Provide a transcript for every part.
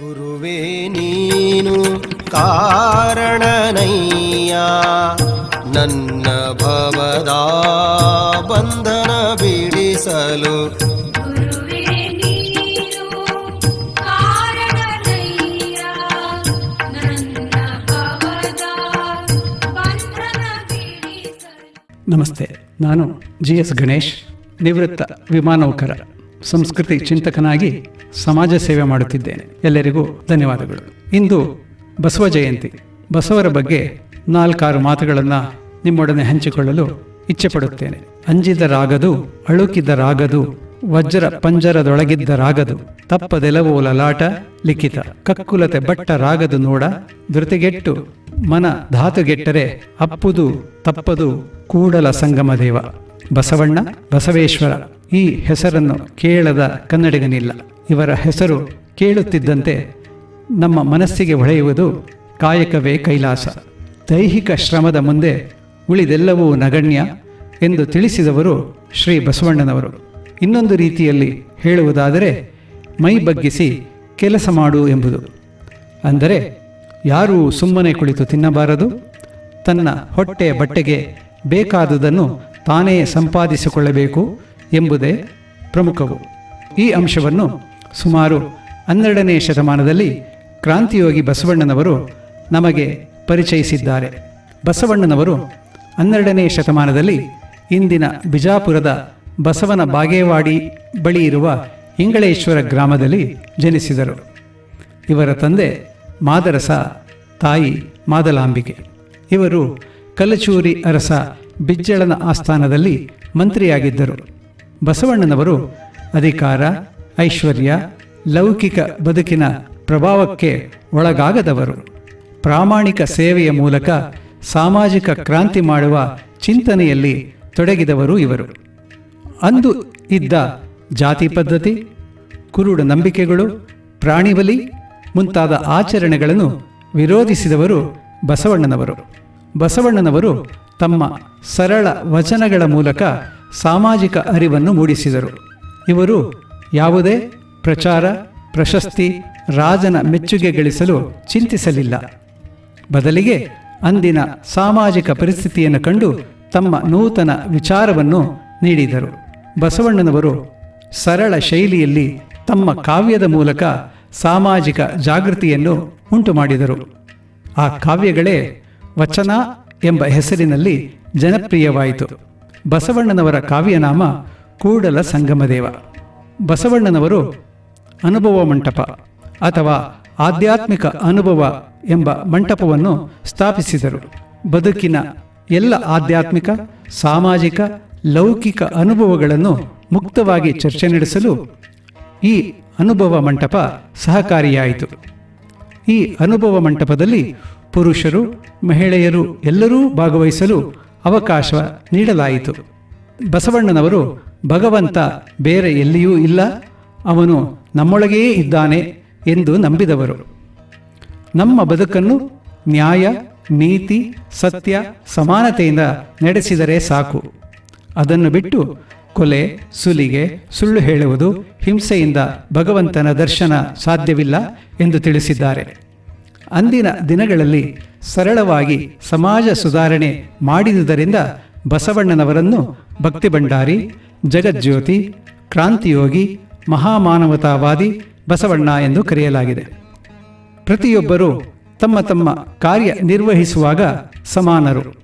ಗುರುವೇ ನೀನು ಕಾರಣನಯ್ಯ. ನನ್ನ ಭವದ ಬಂಧನ ಬಿಡಿಸಲು ನಮಸ್ತೆ ನಾನು ಜಿ ಎಸ್ ಗಣೇಶ್ ನಿವೃತ್ತ ವಿಮಾನೌಕರ. ಸಂಸ್ಕೃತಿ ಚಿಂತಕನಾಗಿ ಸಮಾಜ ಸೇವೆ ಮಾಡುತ್ತಿದ್ದೇನೆ. ಎಲ್ಲರಿಗೂ ಧನ್ಯವಾದಗಳು. ಇಂದು ಬಸವ ಜಯಂತಿ. ಬಸವರ ಬಗ್ಗೆ ನಾಲ್ಕಾರು ಮಾತುಗಳನ್ನು ನಿಮ್ಮೊಡನೆ ಹಂಚಿಕೊಳ್ಳಲು ಇಚ್ಛೆ ಪಡುತ್ತೇನೆ ಅಂಜಿದ ರಾಗದು, ಅಳುಕಿದ ರಾಗದು, ವಜ್ರ ಪಂಜರದೊಳಗಿದ್ದರಾಗದು ತಪ್ಪದೆಲವೋ ಲಲಾಟ, ಲಿಖಿತ, ಕಕ್ಕುಲತೆ ಬಟ್ಟ ರಾಗದು ನೋಡ, ಧೃತಿಗೆಟ್ಟು, ಮನ ಧಾತುಗೆಟ್ಟರೆ ಅಪ್ಪುದು, ತಪ್ಪದು, ಕೂಡಲ ಸಂಗಮ ದೇವ. ಬಸವಣ್ಣ, ಬಸವೇಶ್ವರ. ಈ ಹೆಸರನ್ನು ಕೇಳದ ಕನ್ನಡಿಗನಿಲ್ಲ. ಇವರ ಹೆಸರು ಕೇಳುತ್ತಿದ್ದಂತೆ ನಮ್ಮ ಮನಸ್ಸಿಗೆ ಹೊಳೆಯುವುದು ಕಾಯಕವೇ ಕೈಲಾಸ. ದೈಹಿಕ ಶ್ರಮದ ಮುಂದೆ ಉಳಿದೆಲ್ಲವೂ ನಗಣ್ಯ ಎಂದು ತಿಳಿಸಿದವರು ಶ್ರೀ ಬಸವಣ್ಣನವರು. ಇನ್ನೊಂದು ರೀತಿಯಲ್ಲಿ ಹೇಳುವುದಾದರೆ, ಮೈ ಬಗ್ಗಿಸಿ ಕೆಲಸ ಮಾಡು ಎಂಬುದು. ಅಂದರೆ, ಯಾರೂ ಸುಮ್ಮನೆ ಕುಳಿತು ತಿನ್ನಬಾರದು, ತನ್ನ ಹೊಟ್ಟೆ ಬಟ್ಟೆಗೆ ಬೇಕಾದುದನ್ನು ತಾನೇ ಸಂಪಾದಿಸಿಕೊಳ್ಳಬೇಕು ಎಂಬುದೇ ಪ್ರಮುಖವು. ಈ ಅಂಶವನ್ನು ಸುಮಾರು ಹನ್ನೆರಡನೇ ಶತಮಾನದಲ್ಲಿ ಕ್ರಾಂತಿಯೋಗಿ ಬಸವಣ್ಣನವರು ನಮಗೆ ಪರಿಚಯಿಸಿದ್ದಾರೆ. ಬಸವಣ್ಣನವರು ಹನ್ನೆರಡನೇ ಶತಮಾನದಲ್ಲಿ ಇಂದಿನ ಬಿಜಾಪುರದ ಬಸವನ ಬಾಗೇವಾಡಿ ಬಳಿ ಇರುವ ಇಂಗಳೇಶ್ವರ ಗ್ರಾಮದಲ್ಲಿ ಜನಿಸಿದರು. ಇವರ ತಂದೆ ಮಾದರಸ, ತಾಯಿ ಮಾದಲಾಂಬಿಕೆ. ಇವರು ಕಲಚೂರಿ ಅರಸ ಬಿಜ್ಜಳನ ಆಸ್ಥಾನದಲ್ಲಿ ಮಂತ್ರಿಯಾಗಿದ್ದರು. ಬಸವಣ್ಣನವರು ಅಧಿಕಾರ, ಐಶ್ವರ್ಯ, ಲೌಕಿಕ ಬದುಕಿನ ಪ್ರಭಾವಕ್ಕೆ ಒಳಗಾಗದವರು. ಪ್ರಾಮಾಣಿಕ ಸೇವೆಯ ಮೂಲಕ ಸಾಮಾಜಿಕ ಕ್ರಾಂತಿ ಮಾಡುವ ಚಿಂತನೆಯಲ್ಲಿ ತೊಡಗಿದವರು ಇವರು. ಅಂದು ಇದ್ದ ಜಾತಿ ಪದ್ಧತಿ, ಕುರುಡು ನಂಬಿಕೆಗಳು ಪ್ರಾಣಿಬಲಿ ಮುಂತಾದ ಆಚರಣೆಗಳನ್ನು ವಿರೋಧಿಸಿದವರು ಬಸವಣ್ಣನವರು. ಬಸವಣ್ಣನವರು ತಮ್ಮ ಸರಳ ವಚನಗಳ ಮೂಲಕ ಸಾಮಾಜಿಕ ಅರಿವನ್ನು ಮೂಡಿಸಿದರು. ಇವರು ಯಾವುದೇ ಪ್ರಚಾರ, ಪ್ರಶಸ್ತಿ, ರಾಜನ ಮೆಚ್ಚುಗೆ ಗಳಿಸಲು ಚಿಂತಿಸಲಿಲ್ಲ. ಬದಲಿಗೆ ಅಂದಿನ ಸಾಮಾಜಿಕ ಪರಿಸ್ಥಿತಿಯನ್ನು ಕಂಡು ತಮ್ಮ ನೂತನ ವಿಚಾರವನ್ನು ನೀಡಿದರು. ಬಸವಣ್ಣನವರು ಸರಳ ಶೈಲಿಯಲ್ಲಿ ತಮ್ಮ ಕಾವ್ಯದ ಮೂಲಕ ಸಾಮಾಜಿಕ ಜಾಗೃತಿಯನ್ನು ಉಂಟು ಮಾಡಿದರು ಆ ಕಾವ್ಯಗಳೇ ವಚನ ಎಂಬ ಹೆಸರಿನಲ್ಲಿ ಜನಪ್ರಿಯವಾಯಿತು. ಬಸವಣ್ಣನವರ ಕಾವ್ಯನಾಮ ಕೂಡಲ ಸಂಗಮದೇವ. ಬಸವಣ್ಣನವರು ಅನುಭವ ಮಂಟಪ ಅಥವಾ ಆಧ್ಯಾತ್ಮಿಕ ಅನುಭವ ಎಂಬ ಮಂಟಪವನ್ನು ಸ್ಥಾಪಿಸಿದರು. ಬದುಕಿನ ಎಲ್ಲ ಆಧ್ಯಾತ್ಮಿಕ, ಸಾಮಾಜಿಕ, ಲೌಕಿಕ ಅನುಭವಗಳನ್ನು ಮುಕ್ತವಾಗಿ ಚರ್ಚೆ ನಡೆಸಲು ಈ ಅನುಭವ ಮಂಟಪ ಸಹಕಾರಿಯಾಯಿತು. ಈ ಅನುಭವ ಮಂಟಪದಲ್ಲಿ ಪುರುಷರು, ಮಹಿಳೆಯರು ಎಲ್ಲರೂ ಭಾಗವಹಿಸಲು ಅವಕಾಶ ನೀಡಲಾಯಿತು. ಬಸವಣ್ಣನವರು ಭಗವಂತ ಬೇರೆ ಎಲ್ಲಿಯೂ ಇಲ್ಲ, ಅವನು ನಮ್ಮೊಳಗೇ ಇದ್ದಾನೆ ಎಂದು ನಂಬಿದವರು. ನಮ್ಮ ಬದುಕನ್ನು ನ್ಯಾಯ, ನೀತಿ, ಸತ್ಯ, ಸಮಾನತೆಯಿಂದ ನಡೆಸಿದರೆ ಸಾಕು. ಅದನ್ನು ಬಿಟ್ಟು ಕೊಲೆ, ಸುಲಿಗೆ, ಸುಳ್ಳು ಹೇಳುವುದು ಹಿಂಸೆಯಿಂದ ಭಗವಂತನ ದರ್ಶನ ಸಾಧ್ಯವಿಲ್ಲ ಎಂದು ತಿಳಿಸಿದ್ದಾರೆ. ಅಂದಿನ ದಿನಗಳಲ್ಲಿ ಸರಳವಾಗಿ ಸಮಾಜ ಸುಧಾರಣೆ ಮಾಡಿದುದರಿಂದ ಬಸವಣ್ಣನವರನ್ನು ಭಕ್ತಿ ಭಂಡಾರಿ ಜಗಜ್ಯೋತಿ ಕ್ರಾಂತಿಯೋಗಿ ಮಹಾಮಾನವತಾವಾದಿ ಬಸವಣ್ಣ ಎಂದು ಕರೆಯಲಾಗಿದೆ. ಪ್ರತಿಯೊಬ್ಬರೂ ತಮ್ಮ ತಮ್ಮ ಕಾರ್ಯ ನಿರ್ವಹಿಸುವಾಗ ಸಮಾನರು.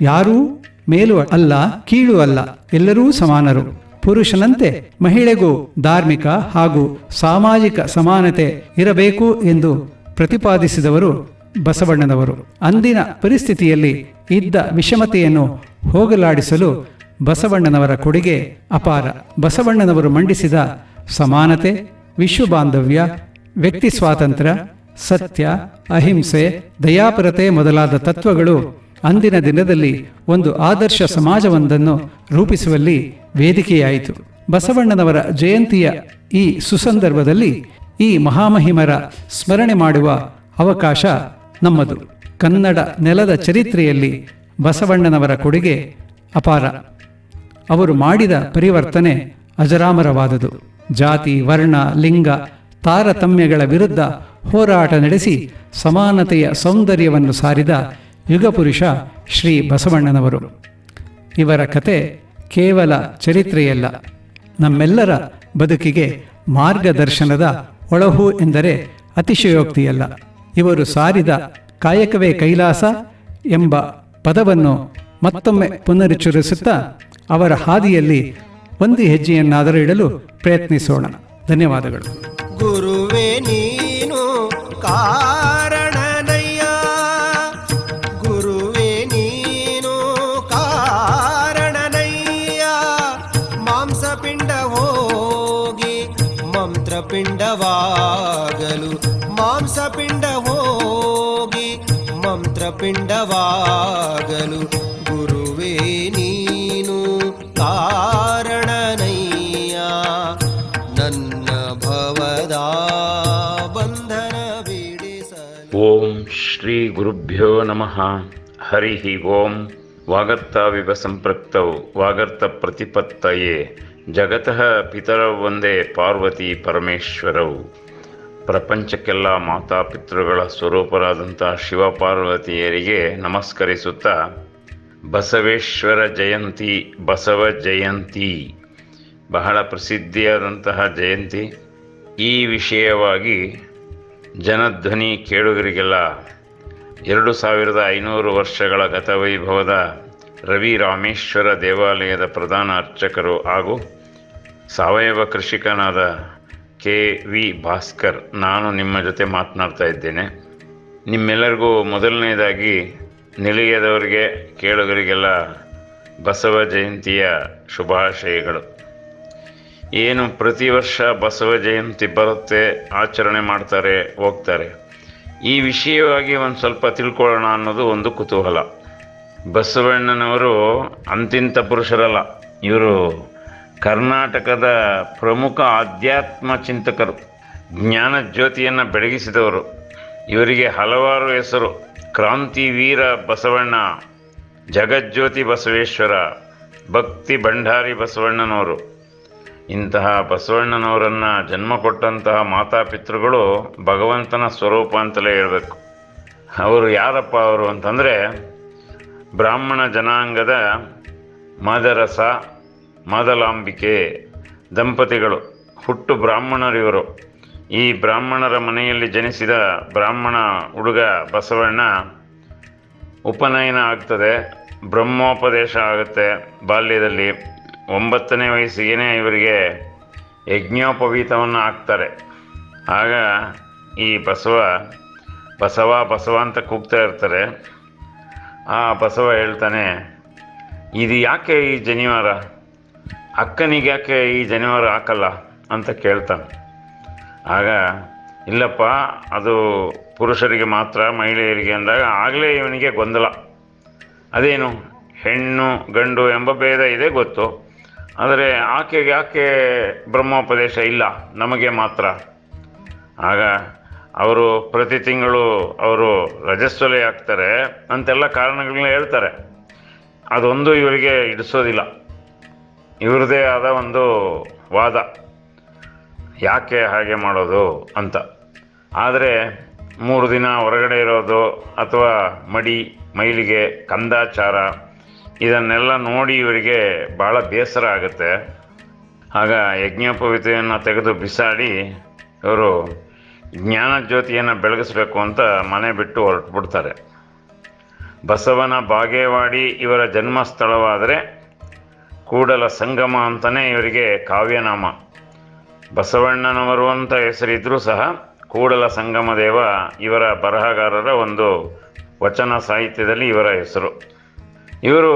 ಯಾರೂ ಮೇಲು ಅಲ್ಲ ಕೀಳು ಅಲ್ಲ ಎಲ್ಲರೂ ಸಮಾನರು. ಪುರುಷನಂತೆ ಮಹಿಳೆಗೂ ಧಾರ್ಮಿಕ ಹಾಗೂ ಸಾಮಾಜಿಕ ಸಮಾನತೆ ಇರಬೇಕು ಎಂದು ಪ್ರತಿಪಾದಿಸಿದವರು ಬಸವಣ್ಣನವರು. ಅಂದಿನ ಪರಿಸ್ಥಿತಿಯಲ್ಲಿ ಇದ್ದ ವಿಷಮತೆಯನ್ನು ಹೋಗಲಾಡಿಸಲು ಬಸವಣ್ಣನವರ ಕೊಡುಗೆ ಅಪಾರ. ಬಸವಣ್ಣನವರು ಮಂಡಿಸಿದ ಸಮಾನತೆ ವಿಶ್ವ ಬಾಂಧವ್ಯ ವ್ಯಕ್ತಿ ಸ್ವಾತಂತ್ರ್ಯ, ಸತ್ಯ, ಅಹಿಂಸೆ, ದಯಾಪರತೆ ಮೊದಲಾದ ತತ್ವಗಳು ಅಂದಿನ ದಿನದಲ್ಲಿ ಒಂದು ಆದರ್ಶ ಸಮಾಜವೊಂದನ್ನು ರೂಪಿಸುವಲ್ಲಿ ವೇದಿಕೆಯಾಯಿತು. ಬಸವಣ್ಣನವರ ಜಯಂತಿಯ ಈ ಸುಸಂದರ್ಭದಲ್ಲಿ ಈ ಮಹಾಮಹಿಮರ ಸ್ಮರಣೆ ಮಾಡುವ ಅವಕಾಶ ನಮ್ಮದು. ಕನ್ನಡ ನೆಲದ ಚರಿತ್ರೆಯಲ್ಲಿ ಬಸವಣ್ಣನವರ ಕೊಡುಗೆ ಅಪಾರ. ಅವರು ಮಾಡಿದ ಪರಿವರ್ತನೆ ಅಜರಾಮರವಾದುದು. ಜಾತಿ, ವರ್ಣ, ಲಿಂಗ, ತಾರತಮ್ಯಗಳ ವಿರುದ್ಧ ಹೋರಾಟ ನಡೆಸಿ ಸಮಾನತೆಯ ಸೌಂದರ್ಯವನ್ನು ಸಾರಿದ ಯುಗಪುರುಷ ಶ್ರೀ ಬಸವಣ್ಣನವರು. ಇವರ ಕತೆ ಕೇವಲ ಚರಿತ್ರೆಯಲ್ಲ. ನಮ್ಮೆಲ್ಲರ ಬದುಕಿಗೆ ಮಾರ್ಗದರ್ಶನದ ಒಳಹು ಎಂದರೆ ಅತಿಶಯೋಕ್ತಿಯಲ್ಲ. ಇವರು ಸಾರಿದ ಕಾಯಕವೇ ಕೈಲಾಸ ಎಂಬ ಪದವನ್ನು ಮತ್ತೊಮ್ಮೆ ಪುನರುಚ್ಚರಿಸುತ್ತಾ ಅವರ ಹಾದಿಯಲ್ಲಿ ಒಂದು ಹೆಜ್ಜೆಯನ್ನಾದರೂ ಇಡಲು ಪ್ರಯತ್ನಿಸೋಣ. ಧನ್ಯವಾದಗಳು. ಗುರುವೇ ನೀನು ಮಾಂಸಪಿಂಡ ಹೋಗಿ ಮಂತ್ರಪಿಂಡವಾಗಲು, ಗುರುವೇ ನೀನು ಕಾರಣನಯ್ಯ, ನನ್ನ ಭವದ ಬಂಧನ ಓಂ ಶ್ರೀ ಗುರುಭ್ಯೋ ನಮಃ. ಹರಿ ಓಂ. ವಾಗರ್ತಾವಿವ ಸಂಪೃಕ್ತೌ ವಾಗರ್ತ ಪ್ರತಿಪತ್ತಯೇ. ಜಗತಃ ಪಿತರೌ ಒಂದೇ ಪಾರ್ವತಿ ಪರಮೇಶ್ವರೌ. ಪ್ರಪಂಚಕ್ಕೆಲ್ಲ ಮಾತಾಪಿತೃಗಳ ಸ್ವರೂಪರಾದಂಥ ಶಿವಪಾರ್ವತಿಯರಿಗೆ ನಮಸ್ಕರಿಸುತ್ತಾ, ಬಸವೇಶ್ವರ ಜಯಂತಿ, ಬಸವ ಜಯಂತಿ. ಬಹಳ ಪ್ರಸಿದ್ಧಿಯಾದಂತಹ ಜಯಂತಿ. ಈ ವಿಷಯವಾಗಿ ಜನಧ್ವನಿ ಕೇಳುಗರಿಗೆಲ್ಲ ಎರಡು ಸಾವಿರದ ಐನೂರು ವರ್ಷಗಳ ಗತವೈಭವದ ರವಿ ರಾಮೇಶ್ವರ ದೇವಾಲಯದ ಪ್ರಧಾನ ಅರ್ಚಕರು ಹಾಗೂ ಸಾವಯವ ಕೃಷಿಕನಾದ ಕೆ ವಿ ಭಾಸ್ಕರ್, ನಾನು ನಿಮ್ಮ ಜೊತೆ ಮಾತನಾಡ್ತಾ ಇದ್ದೇನೆ. ನಿಮ್ಮೆಲ್ಲರಿಗೂ ಮೊದಲನೇದಾಗಿ ನಿಲಯದವರಿಗೆ, ಕೇಳುಗರಿಗೆಲ್ಲ ಬಸವ ಜಯಂತಿಯ ಶುಭಾಶಯಗಳು. ಏನು ಪ್ರತಿ ವರ್ಷ ಬಸವ ಜಯಂತಿ ಬರುತ್ತೆ, ಆಚರಣೆ ಮಾಡ್ತಾರೆ, ಹೋಗ್ತಾರೆ. ಈ ವಿಷಯವಾಗಿ ಒಂದು ಸ್ವಲ್ಪ ತಿಳ್ಕೊಳ್ಳೋಣ ಅನ್ನೋದು ಒಂದು ಕುತೂಹಲ. ಬಸವಣ್ಣನವರು ಅಂತಿಂತ ಪುರುಷರಲ್ಲ, ಇವರು ಕರ್ನಾಟಕದ ಪ್ರಮುಖ ಆಧ್ಯಾತ್ಮ ಚಿಂತಕರು, ಜ್ಞಾನ ಜ್ಯೋತಿಯನ್ನು ಬೆಳಗಿಸಿದವರು. ಇವರಿಗೆ ಹಲವಾರು ಹೆಸರು. ಕ್ರಾಂತಿವೀರ ಬಸವಣ್ಣ, ಜಗಜ್ಯೋತಿ ಬಸವೇಶ್ವರ, ಭಕ್ತಿ ಭಂಡಾರಿ ಬಸವಣ್ಣನವರು. ಇಂತಹ ಬಸವಣ್ಣನವರನ್ನು ಜನ್ಮ ಕೊಟ್ಟಂತಹ ಮಾತಾಪಿತೃಗಳು ಭಗವಂತನ ಸ್ವರೂಪ ಅಂತಲೇ ಹೇಳಬೇಕು. ಅವರು ಯಾರಪ್ಪ ಅವರು ಅಂತಂದರೆ ಬ್ರಾಹ್ಮಣ ಜನಾಂಗದ ಮಾದರಸ ಮಾದಲಾಂಬಿಕೆ, ದಂಪತಿಗಳು, ಹುಟ್ಟು ಬ್ರಾಹ್ಮಣರಿವರು. ಈ ಬ್ರಾಹ್ಮಣರ ಮನೆಯಲ್ಲಿ ಜನಿಸಿದ ಬ್ರಾಹ್ಮಣ ಹುಡುಗ ಬಸವಣ್ಣ ಉಪನಯನ ಆಗ್ತದೆ, ಬ್ರಹ್ಮೋಪದೇಶ ಆಗುತ್ತೆ ಬಾಲ್ಯದಲ್ಲಿ. ಒಂಬತ್ತನೇ ವಯಸ್ಸಿಗೆ ಇವರಿಗೆ ಯಜ್ಞೋಪವೀತವನ್ನು ಹಾಕ್ತಾರೆ. ಆಗ ಈ ಬಸವ ಬಸವ ಬಸವ ಅಂತ ಕೂಗ್ತಾ ಇರ್ತಾರೆ. ಆ ಬಸವ ಹೇಳ್ತಾನೆ, ಇದು ಯಾಕೆ ಈ ಜನಿವಾರ? ಅಕ್ಕನಿಗೆ ಯಾಕೆ ಈ ಜನಿವಾರ ಹಾಕಲ್ಲ ಅಂತ ಕೇಳ್ತಾನೆ. ಆಗ, ಇಲ್ಲಪ್ಪ, ಅದು ಪುರುಷರಿಗೆ ಮಾತ್ರ, ಮಹಿಳೆಯರಿಗೆ ಅಂದಾಗ ಆಗಲೇ ಇವನಿಗೆ ಗೊಂದಲ. ಅದೇನು? ಹೆಣ್ಣು, ಗಂಡು ಎಂಬ ಭೇದ ಇದೆ ಗೊತ್ತು. ಆದರೆ ಆಕೆಗೆ ಯಾಕೆ ಬ್ರಹ್ಮೋಪದೇಶ ಇಲ್ಲ? ನಮಗೆ ಮಾತ್ರ. ಆಗ ಅವರು ಪ್ರತಿ ತಿಂಗಳು ಅವರು ರಜಸ್ವಲೆ ಆಗ್ತಾರೆ ಅಂತೆಲ್ಲ ಕಾರಣಗಳನ್ನ ಹೇಳ್ತಾರೆ. ಅದೊಂದು ಇವರಿಗೆ ಇಡಿಸೋದಿಲ್ಲ ಇವ್ರದ್ದೇ ಆದ ಒಂದು ವಾದ. ಯಾಕೆ ಹಾಗೆ ಮಾಡೋದು ಅಂತ. ಆದರೆ ಮೂರು ದಿನ ಹೊರಗಡೆ ಇರೋದು ಅಥವಾ ಮಡಿ, ಮೈಲಿಗೆ, ಕಂದಾಚಾರ, ಇದನ್ನೆಲ್ಲ ನೋಡಿ ಇವರಿಗೆ ಭಾಳ ಬೇಸರ ಆಗುತ್ತೆ. ಆಗ ಯಜ್ಞೋಪವಿತೆಯನ್ನು ತೆಗೆದು ಬಿಸಾಡಿ ಇವರು ಜ್ಞಾನ ಜ್ಯೋತಿಯನ್ನು ಬೆಳಗಿಸ್ಬೇಕು ಅಂತ ಮನೆ ಬಿಟ್ಟು ಹೊರಟುಬಿಡ್ತಾರೆ. ಬಸವನ ಬಾಗೇವಾಡಿ ಇವರ ಜನ್ಮಸ್ಥಳವಾದರೆ ಕೂಡಲ ಸಂಗಮ ಅಂತಲೇ ಇವರಿಗೆ ಕಾವ್ಯನಾಮ. ಬಸವಣ್ಣನವರು ಅಂತ ಹೆಸರಿದ್ರೂ ಸಹ ಕೂಡಲ ಸಂಗಮ ದೇವ ಇವರ ಬರಹಗಾರರ ಒಂದು ವಚನ ಸಾಹಿತ್ಯದಲ್ಲಿ ಇವರ ಹೆಸರು. ಇವರು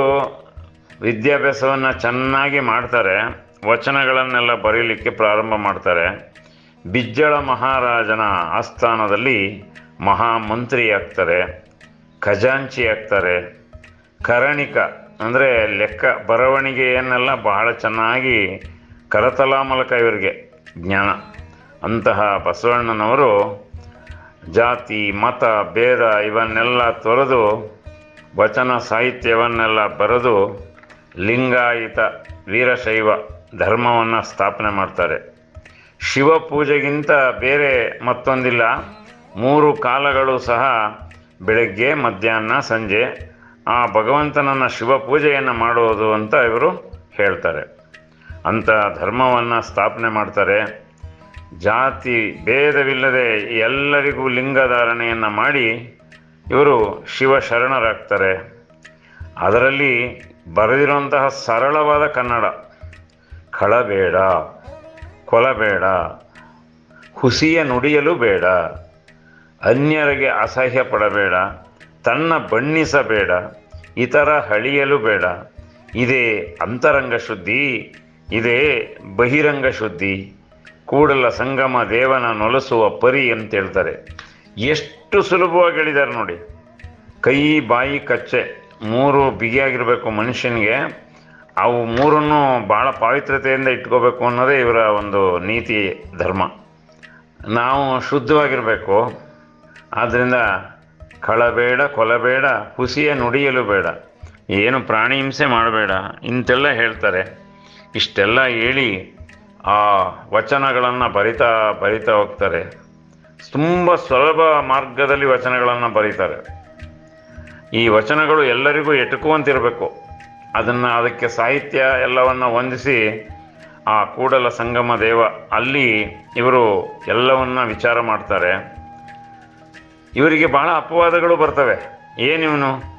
ವಿದ್ಯಾಭ್ಯಾಸವನ್ನು ಚೆನ್ನಾಗಿ ಮಾಡ್ತಾರೆ, ವಚನಗಳನ್ನೆಲ್ಲ ಬರೀಲಿಕ್ಕೆ ಪ್ರಾರಂಭ ಮಾಡ್ತಾರೆ. ಬಿಜ್ಜಳ ಮಹಾರಾಜನ ಆಸ್ಥಾನದಲ್ಲಿ ಮಹಾಮಂತ್ರಿ ಆಗ್ತಾರೆ ಖಜಾಂಚಿ ಆಗ್ತಾರೆ ಕರಣಿಕ ಅಂದರೆ ಲೆಕ್ಕ ಬರವಣಿಗೆಯನ್ನೆಲ್ಲ ಬಹಳ ಚೆನ್ನಾಗಿ ಕರತಲಾ ಮೂಲಕ ಇವರಿಗೆ ಜ್ಞಾನ. ಅಂತಹ ಬಸವಣ್ಣನವರು ಜಾತಿ, ಮತ, ಭೇದ ಇವನ್ನೆಲ್ಲ ತೊರೆದು, ವಚನ ಸಾಹಿತ್ಯವನ್ನೆಲ್ಲ ಬರೆದು ಲಿಂಗಾಯಿತ ವೀರಶೈವ ಧರ್ಮವನ್ನು ಸ್ಥಾಪನೆ ಮಾಡ್ತಾರೆ. ಶಿವ ಪೂಜೆಗಿಂತ ಬೇರೆ ಮತ್ತೊಂದಿಲ್ಲ. ಮೂರು ಕಾಲಗಳು ಸಹ ಬೆಳಗ್ಗೆ, ಮಧ್ಯಾಹ್ನ, ಸಂಜೆ ಆ ಭಗವಂತನನ್ನು ಶಿವ ಪೂಜೆಯನ್ನು ಮಾಡುವುದು ಅಂತ ಇವರು ಹೇಳ್ತಾರೆ. ಅಂಥ ಧರ್ಮವನ್ನು ಸ್ಥಾಪನೆ ಮಾಡ್ತಾರೆ. ಜಾತಿ ಭೇದವಿಲ್ಲದೆ ಎಲ್ಲರಿಗೂ ಲಿಂಗಧಾರಣೆಯನ್ನು ಮಾಡಿ ಇವರು ಶಿವ ಶರಣರಾಗ್ತಾರೆ ಅದರಲ್ಲಿ ಬರೆದಿರುವಂತಹ ಸರಳವಾದ ಕನ್ನಡ. ಕಳಬೇಡ, ಕೊಲಬೇಡ, ಹುಸಿಯ ನುಡಿಯಲು ಬೇಡ, ಅನ್ಯರಿಗೆ ಅಸಹ್ಯ ಪಡಬೇಡ ತನ್ನ ಬಣ್ಣಿಸಬೇಡ, ಇತರ ಹಳಿಯಲು ಬೇಡ. ಇದೇ ಅಂತರಂಗ ಶುದ್ಧಿ, ಇದೇ ಬಹಿರಂಗ ಶುದ್ಧಿ. ಕೂಡಲ ಸಂಗಮ ದೇವನ ನೊಲಸುವ ಪರಿ ಅಂತ ಹೇಳ್ತಾರೆ ಎಷ್ಟು ಸುಲಭವಾಗಿ ಹೇಳಿದ್ದಾರೆ ನೋಡಿ. ಕೈ, ಬಾಯಿ, ಕಚ್ಚೆ ಮೂರು ಬಿಗಿಯಾಗಿರಬೇಕು ಮನುಷ್ಯನಿಗೆ. ಅವು ಮೂರನ್ನು ಭಾಳ ಪಾವಿತ್ರತೆಯಿಂದ ಇಟ್ಕೋಬೇಕು ಅನ್ನೋದೇ ಇವರ ಒಂದು ನೀತಿ ಧರ್ಮ. ನಾವು ಶುದ್ಧವಾಗಿರಬೇಕು. ಆದ್ದರಿಂದ ಕಳಬೇಡ, ಕೊಲಬೇಡ, ಹುಸಿಯ ನುಡಿಯಲು ಬೇಡ. ಏನು ಪ್ರಾಣಿ ಹಿಂಸೆ ಮಾಡಬೇಡ. ಇಂತೆಲ್ಲ ಹೇಳ್ತಾರೆ. ಇಷ್ಟೆಲ್ಲ ಹೇಳಿ ಆ ವಚನಗಳನ್ನು ಬರಿತಾ ಬರಿತಾ ಹೋಗ್ತಾರೆ. ತುಂಬ ಸುಲಭ ಮಾರ್ಗದಲ್ಲಿ ವಚನಗಳನ್ನು ಬರೀತಾರೆ. ಈ ವಚನಗಳು ಎಲ್ಲರಿಗೂ ಎಟುಕುವಂತಿರಬೇಕು. ಅದನ್ನು ಅದಕ್ಕೆ ಸಾಹಿತ್ಯ ಎಲ್ಲವನ್ನು ಹೊಂದಿಸಿ ಆ ಕೂಡಲ ಸಂಗಮ ದೇವ ಅಲ್ಲಿ ಇವರು ಎಲ್ಲವನ್ನ ವಿಚಾರ ಮಾಡ್ತಾರೆ. ಇವರಿಗೆ ಬಹಳ ಅಪವಾದಗಳು ಬರ್ತವೆ. ಏನಿವನು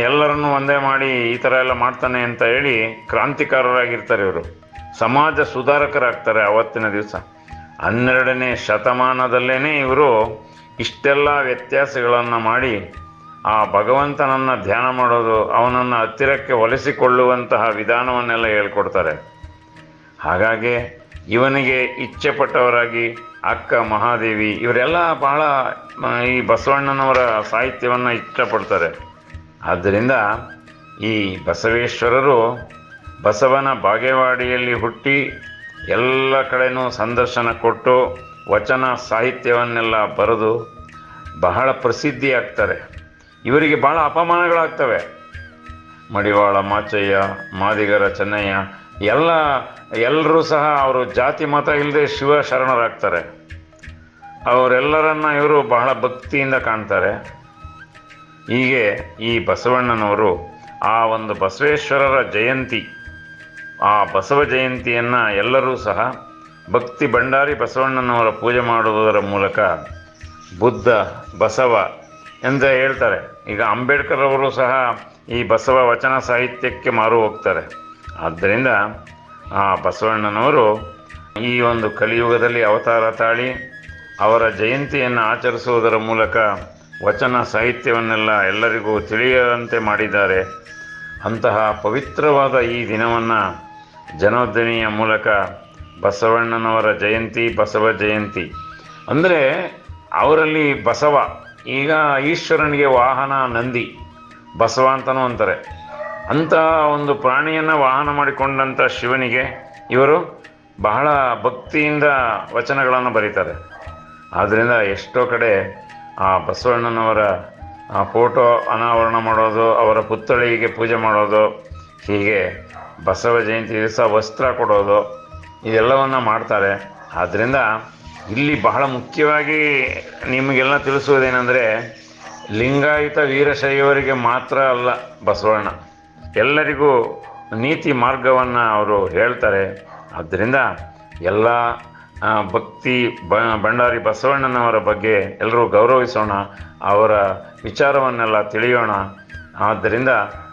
ಎಲ್ಲರನ್ನು ಒಂದೇ ಮಾಡಿ ಈ ಥರ ಎಲ್ಲ ಮಾಡ್ತಾನೆ ಅಂತ ಹೇಳಿ ಕ್ರಾಂತಿಕಾರರಾಗಿರ್ತಾರೆ ಇವರು. ಸಮಾಜ ಸುಧಾರಕರಾಗ್ತಾರೆ ಅವತ್ತಿನ ದಿವಸ. ಹನ್ನೆರಡನೇ ಶತಮಾನದಲ್ಲೇ ಇವರು ಇಷ್ಟೆಲ್ಲ ವ್ಯತ್ಯಾಸಗಳನ್ನು ಮಾಡಿ ಆ ಭಗವಂತನನ್ನು ಧ್ಯಾನ ಮಾಡೋದು, ಅವನನ್ನು ಹತ್ತಿರಕ್ಕೆ ಒಲಿಸಿಕೊಳ್ಳುವಂತಹ ವಿಧಾನವನ್ನೆಲ್ಲ ಹೇಳ್ಕೊಡ್ತಾರೆ. ಹಾಗಾಗಿ ಇವನಿಗೆ ಇಚ್ಛೆ ಪಟ್ಟವರಾಗಿ ಅಕ್ಕ, ಮಹಾದೇವಿ, ಇವರೆಲ್ಲ ಬಹಳ ಈ ಬಸವಣ್ಣನವರ ಸಾಹಿತ್ಯವನ್ನು ಇಷ್ಟಪಡ್ತಾರೆ. ಆದ್ದರಿಂದ ಈ ಬಸವೇಶ್ವರರು ಬಸವನ ಬಾಗೇವಾಡಿಯಲ್ಲಿ ಹುಟ್ಟಿ ಎಲ್ಲ ಕಡೆನೂ ಸಂದರ್ಶನ ಕೊಟ್ಟು ವಚನ ಸಾಹಿತ್ಯವನ್ನೆಲ್ಲ ಬರೆದು ಬಹಳ ಪ್ರಸಿದ್ಧಿ ಆಗ್ತಾರೆ ಇವರಿಗೆ ಬಹಳ ಅಪಮಾನಗಳಾಗ್ತವೆ. ಮಡಿವಾಳ, ಮಾಚಯ್ಯ, ಮಾದಿಗರ, ಚೆನ್ನಯ್ಯ, ಎಲ್ಲ, ಎಲ್ಲರೂ ಸಹ ಅವರು ಜಾತಿ ಮತ ಇಲ್ಲದೆ ಶಿವ ಶರಣರಾಗ್ತಾರೆ ಅವರೆಲ್ಲರನ್ನ ಇವರು ಬಹಳ ಭಕ್ತಿಯಿಂದ ಕಾಣ್ತಾರೆ. ಹೀಗೆ ಈ ಬಸವಣ್ಣನವರು ಆ ಒಂದು ಬಸವೇಶ್ವರರ ಜಯಂತಿ, ಆ ಬಸವ ಜಯಂತಿಯನ್ನು ಎಲ್ಲರೂ ಸಹ ಭಕ್ತಿ ಭಂಡಾರಿ ಬಸವಣ್ಣನವರ ಪೂಜೆ ಮಾಡುವುದರ ಮೂಲಕ ಬುದ್ಧ, ಬಸವ ಅಂತ ಹೇಳ್ತಾರೆ. ಈಗ ಅಂಬೇಡ್ಕರ್ ಅವರು ಸಹ ಈ ಬಸವ ವಚನ ಸಾಹಿತ್ಯಕ್ಕೆ ಮಾರು ಹೋಗ್ತಾರೆ. ಆದ್ದರಿಂದ ಆ ಬಸವಣ್ಣನವರು ಈ ಒಂದು ಕಲಿಯುಗದಲ್ಲಿ ಅವತಾರ ತಾಳಿ ಅವರ ಜಯಂತಿಯನ್ನು ಆಚರಿಸುವುದರ ಮೂಲಕ ವಚನ ಸಾಹಿತ್ಯವನ್ನೆಲ್ಲ ಎಲ್ಲರಿಗೂ ತಿಳಿಯದಂತೆ ಮಾಡಿದ್ದಾರೆ. ಅಂತಹ ಪವಿತ್ರವಾದ ಈ ದಿನವನ್ನು ಜನೋದ್ಯಮಿಯ ಮೂಲಕ ಬಸವಣ್ಣನವರ ಜಯಂತಿ, ಬಸವ ಜಯಂತಿ. ಅಂದರೆ ಅವರಲ್ಲಿ ಬಸವ, ಈಗ ಈಶ್ವರನಿಗೆ ವಾಹನ ನಂದಿ, ಬಸವ ಅಂತಲೂ ಅಂತಾರೆ. ಅಂತಹ ಒಂದು ಪ್ರಾಣಿಯನ್ನು ವಾಹನ ಮಾಡಿಕೊಂಡಂಥ ಶಿವನಿಗೆ ಇವರು ಬಹಳ ಭಕ್ತಿಯಿಂದ ವಚನಗಳನ್ನು ಬರೀತಾರೆ. ಆದ್ದರಿಂದ ಎಷ್ಟೋ ಕಡೆ ಆ ಬಸವಣ್ಣನವರ ಫೋಟೋ ಅನಾವರಣ ಮಾಡೋದು, ಅವರ ಪುತ್ಥಳಿಗೆ ಪೂಜೆ ಮಾಡೋದು, ಹೀಗೆ ಬಸವ ಜಯಂತಿ ದಿವಸ ವಸ್ತ್ರ ಕೊಡೋದು, ಇದೆಲ್ಲವನ್ನು ಮಾಡ್ತಾರೆ. ಆದ್ದರಿಂದ ಇಲ್ಲಿ ಬಹಳ ಮುಖ್ಯವಾಗಿ ನಿಮಗೆಲ್ಲ ತಿಳಿಸುವುದೇನೆಂದರೆ ಲಿಂಗಾಯತ ವೀರಶೈವರಿಗೆ ಮಾತ್ರ ಅಲ್ಲ ಬಸವಣ್ಣ. ಎಲ್ಲರಿಗೂ ನೀತಿ ಮಾರ್ಗವನ್ನು ಅವರು ಹೇಳ್ತಾರೆ. ಆದ್ದರಿಂದ ಎಲ್ಲ ಭಕ್ತಿ ಬ, ಭಂಡಾರಿ ಬಸವಣ್ಣನವರ ಬಗ್ಗೆ ಎಲ್ಲರೂ ಗೌರವಿಸೋಣ, ಅವರ ವಿಚಾರವನ್ನೆಲ್ಲ ತಿಳಿಯೋಣ. ಆದ್ದರಿಂದ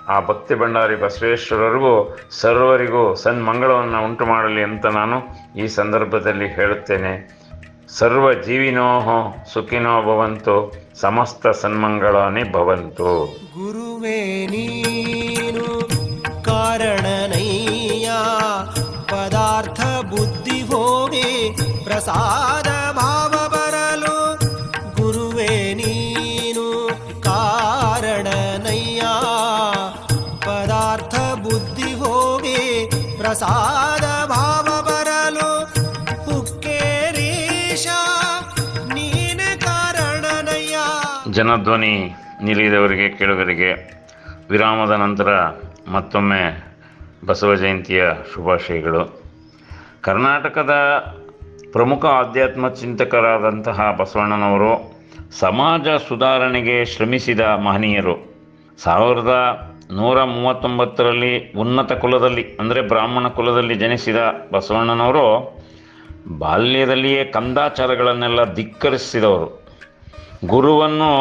ಆ ಭಕ್ತಿ ಭಂಡಾರಿ ಬಸವೇಶ್ವರರಿಗೂ, ಸರ್ವರಿಗೂ ಸನ್ಮಂಗಳವನ್ನು ಉಂಟು ಮಾಡಲಿ ಅಂತ ನಾನು ಈ ಸಂದರ್ಭದಲ್ಲಿ ಹೇಳುತ್ತೇನೆ. ಸರ್ವ ಜೀವಿನೋಹೋ ಸುಖಿನೋ ಭವಂತು, ಸಮಸ್ತ ಸನ್ಮಂಗಳಾನಿ ಭವಂತು. ಗುರುವೇ ನೀನು ಪ್ರಸಾದ ಭಾವ ಬರಲು, ಗುರುವೇ ನೀನು ಕಾರಣನಯ್ಯ. ಪದಾರ್ಥ ಬುದ್ಧಿ ಹೋಗಿ ಪ್ರಸಾದ ಭಾವ ಬರಲು, ಹುಕ್ಕೇರೀಶ, ನೀನ ಕಾರಣನಯ್ಯ. ಜನಧ್ವನಿ ನಿಲಿದವರಿಗೆ ಕೇಳುಗರಿಗೆ ವಿರಾಮದ ನಂತರ ಮತ್ತೊಮ್ಮೆ ಬಸವ ಜಯಂತಿಯ ಶುಭಾಶಯಗಳು. ಕರ್ನಾಟಕದ ಪ್ರಮುಖ ಆಧ್ಯಾತ್ಮ ಚಿಂತಕರಾದಂತಹ ಬಸವಣ್ಣನವರು ಸಮಾಜ ಸುಧಾರಣೆಗೆ ಶ್ರಮಿಸಿದ ಮಹನೀಯರು. ಸಾವಿರದ ನೂರ ಮೂವತ್ತೊಂಬತ್ತರಲ್ಲಿ ಉನ್ನತ ಕುಲದಲ್ಲಿ, ಅಂದರೆ ಬ್ರಾಹ್ಮಣ ಕುಲದಲ್ಲಿ ಜನಿಸಿದ ಬಸವಣ್ಣನವರು ಬಾಲ್ಯದಲ್ಲಿಯೇ ಕಂದಾಚಾರಗಳನ್ನೆಲ್ಲ ಧಿಕ್ಕರಿಸಿದವರು. ಗುರುವನ್ನು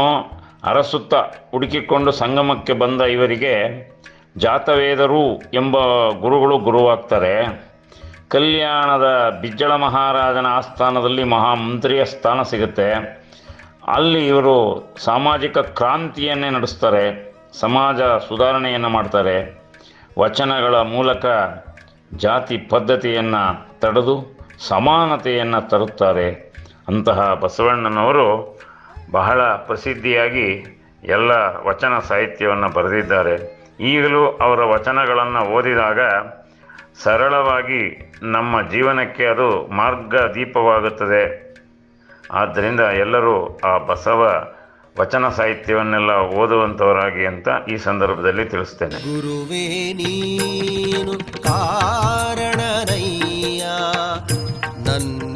ಅರಸುತ್ತ ಹುಡುಕಿಕೊಂಡು ಸಂಗಮಕ್ಕೆ ಬಂದ ಇವರಿಗೆ ಜಾತವೇದರು ಎಂಬ ಗುರುಗಳು ಗುರುವಾಗ್ತಾರೆ. ಕಲ್ಯಾಣದ ಬಿಜ್ಜಳ ಮಹಾರಾಜನ ಆಸ್ಥಾನದಲ್ಲಿ ಮಹಾಮಂತ್ರಿಯ ಸ್ಥಾನ ಸಿಗುತ್ತೆ. ಅಲ್ಲಿ ಇವರು ಸಾಮಾಜಿಕ ಕ್ರಾಂತಿಯನ್ನೇ ನಡೆಸ್ತಾರೆ, ಸಮಾಜ ಸುಧಾರಣೆಯನ್ನು ಮಾಡ್ತಾರೆ. ವಚನಗಳ ಮೂಲಕ ಜಾತಿ ಪದ್ಧತಿಯನ್ನು ತಡೆದು ಸಮಾನತೆಯನ್ನು ತರುತ್ತಾರೆ. ಅಂತಹ ಬಸವಣ್ಣನವರು ಬಹಳ ಪ್ರಸಿದ್ಧಿಯಾಗಿ ಎಲ್ಲ ವಚನ ಸಾಹಿತ್ಯವನ್ನು ಬರೆದಿದ್ದಾರೆ. ಈಗಲೂ ಅವರ ವಚನಗಳನ್ನು ಓದಿದಾಗ ಸರಳವಾಗಿ ನಮ್ಮ ಜೀವನಕ್ಕೆ ಅದು ಮಾರ್ಗ ದೀಪವಾಗುತ್ತದೆ ಆದ್ದರಿಂದ ಎಲ್ಲರೂ ಆ ಬಸವ ವಚನ ಸಾಹಿತ್ಯವನ್ನೆಲ್ಲ ಓದುವಂಥವರಾಗಿ ಅಂತ ಈ ಸಂದರ್ಭದಲ್ಲಿ ತಿಳಿಸ್ತೇನೆ. ಗುರುವೇ ನೀನು ಕಾರಣನಯ್ಯ. ನನ್ನ